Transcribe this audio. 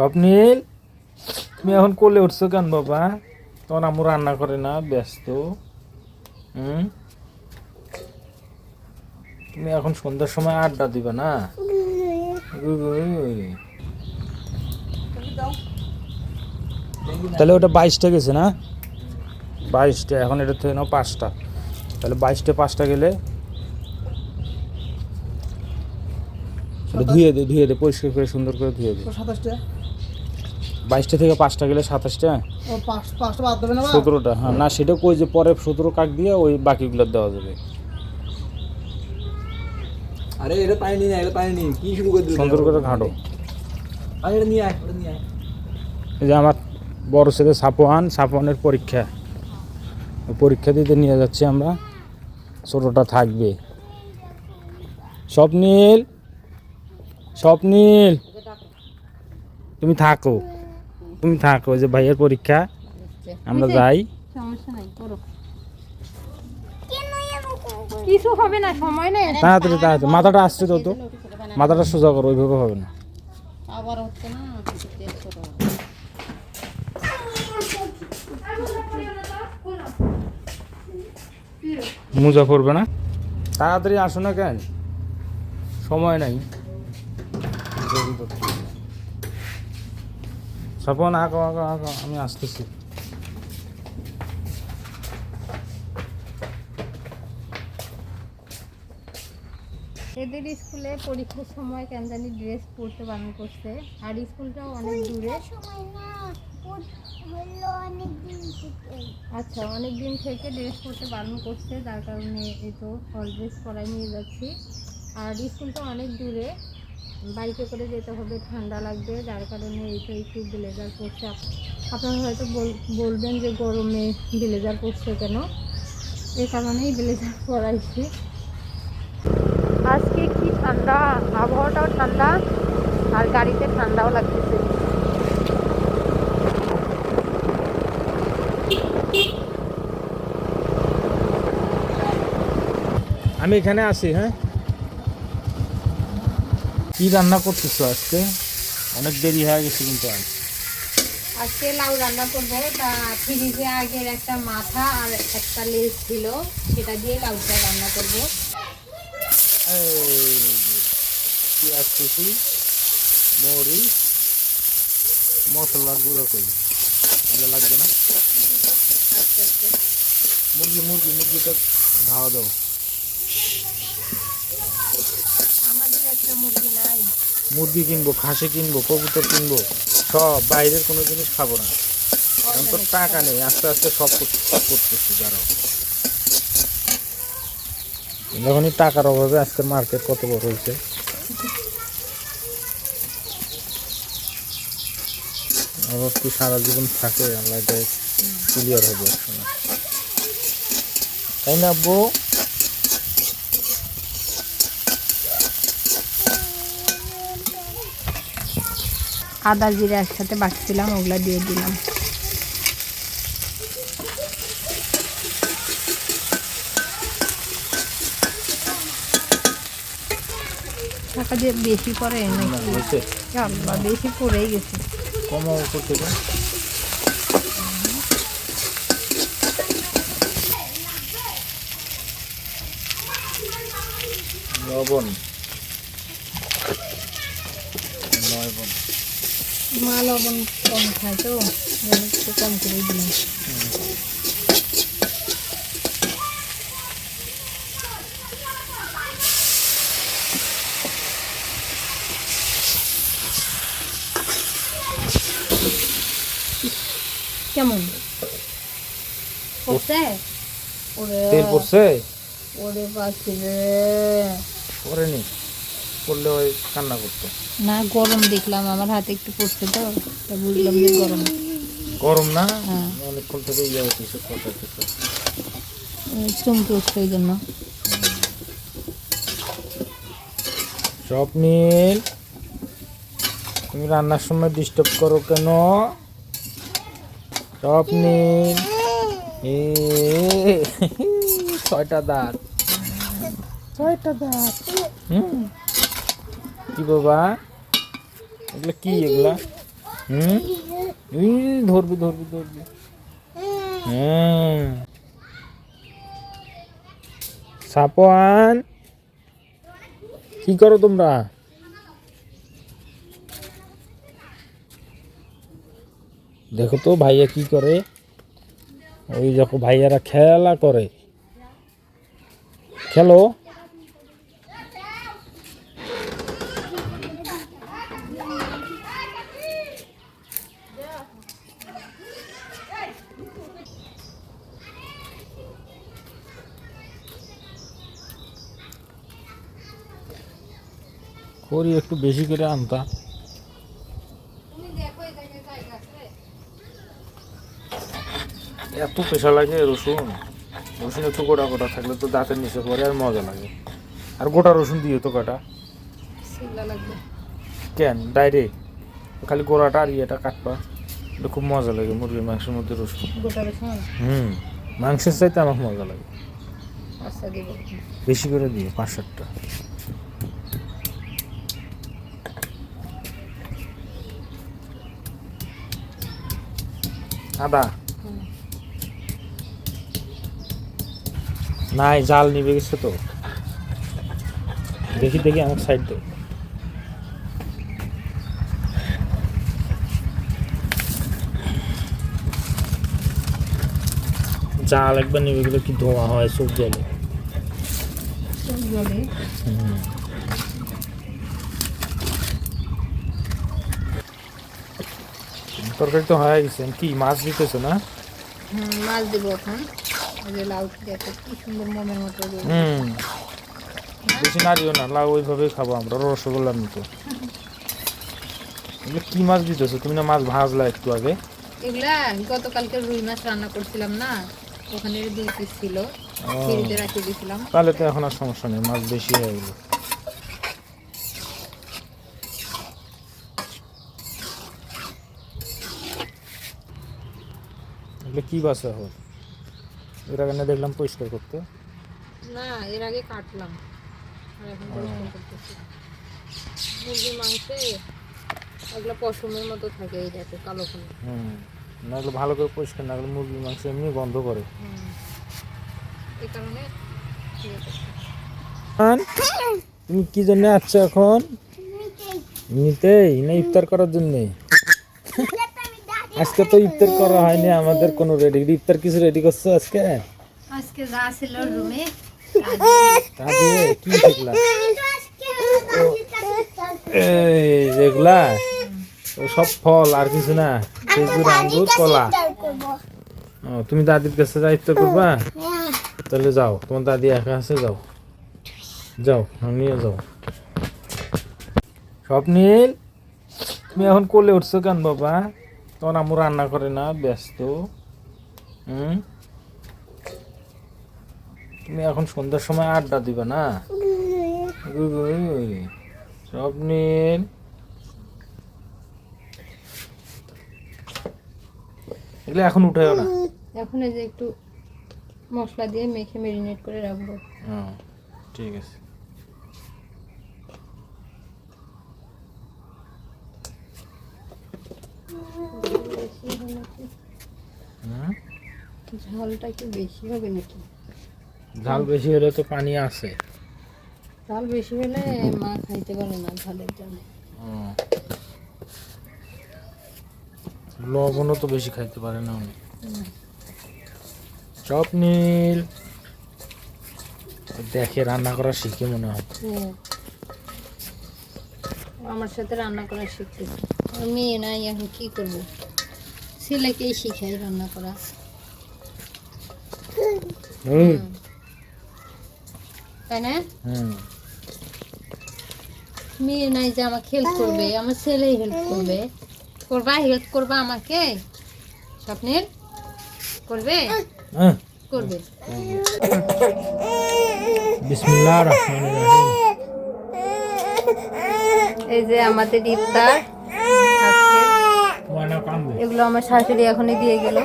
স্বপ্নীল, তুমি এখন কোলে উঠছো কেন বাবা? তখন আমু রান্না করে না, ব্যস্ত। হুম? তুমি এখন সন্ধ্যার সময় আড্ডা দিবে না। তাহলে ওটা বাইশটা গেছে না? বাইশটা, এখন এটা থেকে নাও পাঁচটা। তাহলে বাইশটা, পাঁচটা গেলে? ধুয়ে দে ধুয়ে দে, পরিষ্কার করে, সুন্দর করে ধুয়ে দে। সাতাশটা? বাইশটা থেকে পাঁচটা গেলে সাতাশটা? ও পাঁচ পাঁচটা বাদ দেবে না বা? সতেরোটা হ্যাঁ। না সেটা কই যে পরে সতেরো কাক দিয়ে ওই বাকিগুলো দেওয়া যাবে। আরে এটা পানি নিয়ে আয়, এটা পানি নিয়ে কি শুরু করে দিল? সুন্দর করে ঘাঁটো। আরে এটা নিয়ে আয় এটা নিয়ে আয়। এই যে আমার বড় ছেলে সাপোয়ান সাপোয়ানের পরীক্ষা। পরীক্ষা দিতে নিয়ে যাচ্ছি আমরা। ছোটোটা থাকবে। স্বপ্নীল স্বপ্নীল। তুমি থাকো। তুমি থাকো যে ভাইয়ের পরীক্ষা আমরা যাই। সমস্যা নাই করো। কিছু হবে না সময় নেই। তাড়াতাড়ি তাড়াতাড়ি। মাথাটা আসছে তো তো। মাথাটা সোজা করো ওইভাবে হবে না। আবার হচ্ছে না মোজা পড়বে না? তাড়াতাড়ি আসো না কেন? সময় নাই। স্বপন আঁকো আঁকো আঁকো, আমি আসতেছি। এদের স্কুলে পরীক্ষার সময় কেন জানি ড্রেস পরতে বারণ করছে, আর স্কুলটাও অনেক দূরে। আচ্ছা অনেক দিন থেকে ড্রেস পরতে বারণ করছে, যার কারণে এই তো হল ড্রেস পরাই নিয়ে যাচ্ছি। আর স্কুলটা অনেক দূরে বাইকে করে যেতে হবে, ঠান্ডা লাগবে, যার কারণে এই তো একটু ব্লেজার পরছে আপনারা হয়তো বল- বলবেন যে গরমে ব্লেজার পরছে কেন? এই কারণেই ব্লেজার পরাইছি আজকে কি ঠান্ডা? আবহাওয়াটাও ঠান্ডা, আর গাড়িতে ঠান্ডাও লাগতেছে। আমি এখানে আছি হ্যাঁ? কি রান্না করতেছো আজকে? অনেক দেরি হয়ে গেছে কিন্তু আজ। আজকে লাউ রান্না করব। তা ফ্রিজে আগের একটা মাথা আর একটা লেজ ছিল সেটা দিয়ে লাউটা রান্না করব। পেঁয়াজ কুচি মরিচ মশলার গুঁড়ো করি। এগুলো লাগবে না? মুরগি মুরগি মুরগিটা ধাওয়া দাও আমাদের একটা মুরগি কিনবো, খাসি কিনবো, কবুতর কিনবো, সব বাইরের কোনো জিনিস খাব না। এখন তো টাকা নেই, আস্তে আস্তে সব করতেছি, দাঁড়াও। যখনই টাকার অভাবে আজকের মার্কেট কত বড় হয়েছে। তুই সারা জীবন থাকে আমরা ক্লিয়ার হবে তাই না, আব্বু? আদা জিরে একসাথে বাটছিলাম ওগুলা দিয়ে দিলাম। টাকা দিয়ে বেশি না, আল্লাহ বেশি পড়েই গেছে। কমাও লবণ লবণ। মা লবণ কম খায় তো একটু কম করে দিলাম। কেমন? পড়ছে? ওরে তেল পড়ছে? ওরে পড়েনি পড়লে ওই কান্না করতো। না গরম দেখলাম আমার হাতে একটু পড়ছে তো তা বুঝলাম যে গরম। গরম না? হ্যাঁ। অনেকক্ষণ থেকে ইয়ে হচ্ছে সব কথা চমকে উঠছে ওই জন্য। স্বপ্নীল তুমি রান্নার সময় ডিস্টার্ব করো কেন? স্বপ্নীল ছয়টা দাঁত। ছয়টা দাঁত। হুম। কি বাবা এগুলা কি এগুলা? হুম? ধরবি ধরবি ধরবি। হ্যাঁ কি করো তোমরা? দেখো তো ভাইয়া কি করে। ওই দেখো ভাইয়ারা খেলা করে। খেলো? করি একটু বেশি করে আনতা এত পেশা লাগে রসুন। রসুন একটু গোটা গোটা থাকলে তো দাঁতের নিচে পরে আর মজা লাগে। আর গোটা রসুন দিয়ে তো কাটা। কেন? ডাইরেক্ট। খালি গোড়াটা আর ইয়েটা কাটবা। এটা খুব মজা লাগে মুরগির মাংসের মধ্যে রসুন। হুম। মাংসের চাইতে আমার মজা লাগে। বেশি করে দিয়ে পাঁচ সাতটা। আদা নাই জাল নিবে গেছে তো। দেখি দেখি আমার সাইড দে জাল একবার নিবে গেলে কি ধোঁয়া হয় চোখ জলে জলে তরকারি তো হয়ে গেছে কি মাছ দিতেছে না? হুম মাছ দেবো এখন। যে লাউ দেখো কি সুন্দর মমের মতো হুম। বেশি নাড়িও না লাউ ওইভাবেই খাব আমরা রসগোল্লার মতো। এগুলো কি মাছ দিতেছো? তুমি না মাছ ভাজলা একটু আগে? এগুলা গতকালকে রুই মাছ রান্না করছিলাম না ওখানে দুই পিস ছিল ফ্রিজে রাখে দিয়েছিলাম তাহলে তো এখন আর সমস্যা নেই মাছ বেশি হয়ে গেল। এগুলো কি বাসা হোক এর আগে না দেখলাম পরিষ্কার করতে। না এর আগে কাটলাম। আর এখন পরিষ্কার করতেছি। মুরগির মাংসে এগুলো পশমের মতো থাকে এই দেখো কালো কালো। হুম না এগুলো ভালো করে পরিষ্কার না করলে মুরগির মাংস এমনি গন্ধ করে। এই কারণে ইয়ে তুমি কি জন্য আসছো এখন? নিতেই না ইফতার করার জন্য? আজকে তো ইফতার করা হয়নি আমাদের কোনো রেডি ইফতার কিছু রেডি করছ আজকে? আজকে যা ছিল রুমে তা কি দেখলা? এই দেখলা ও সব ফল আর কিছু না খেজুর আঙ্গুর কলা। ও, তুমি দাদির কাছে যা ইফতার করবা? তাহলে যাও তোমার দাদি একা আছে যাও। যাও নিয়ে যাও। স্বপ্নীল তুমি এখন কোলে উঠছো কেন বাবা? তোমার আম্মু রান্না করে না ব্যস্ত। হুম? তুমি এখন সন্ধ্যার সময় আড্ডা দিবা না? গুগুই। স্বপ্নীল এগুলো এখন উঠেও না? এখন এই যে একটু মশলা দিয়ে মেখে মেরিনেট করে রাখব। হ্যাঁ ঠিক আছে। হুম? ঝালটা একটু বেশি হবে নাকি? ঝাল বেশি হলে তো পানি আছে। ঝাল বেশি হলে মা খাইতে পারে না ঝালের জন্য। লবণও তো বেশি খাইতে পারে না উনি। স্বপ্নীল দেখে রান্না করা শিখে মনে হয়। হ্যাঁ। আমার সাথে রান্না করা শিখতে মেয়ে নাই এখন কি করব? ছেলেকেই শিখাই রান্না করা। তাই না? মেয়ে নাই যে আমাকে হেল্প করবে আমার ছেলেই হেল্প করবে। করবা হেল্প করবা আমাকে? স্বপ্নের? করবে? করবে। এই যে আমাদের ইফতার আজকে তোমার না কান্দে এগুলো আমার শাশুড়ি এখনই দিয়ে গেল।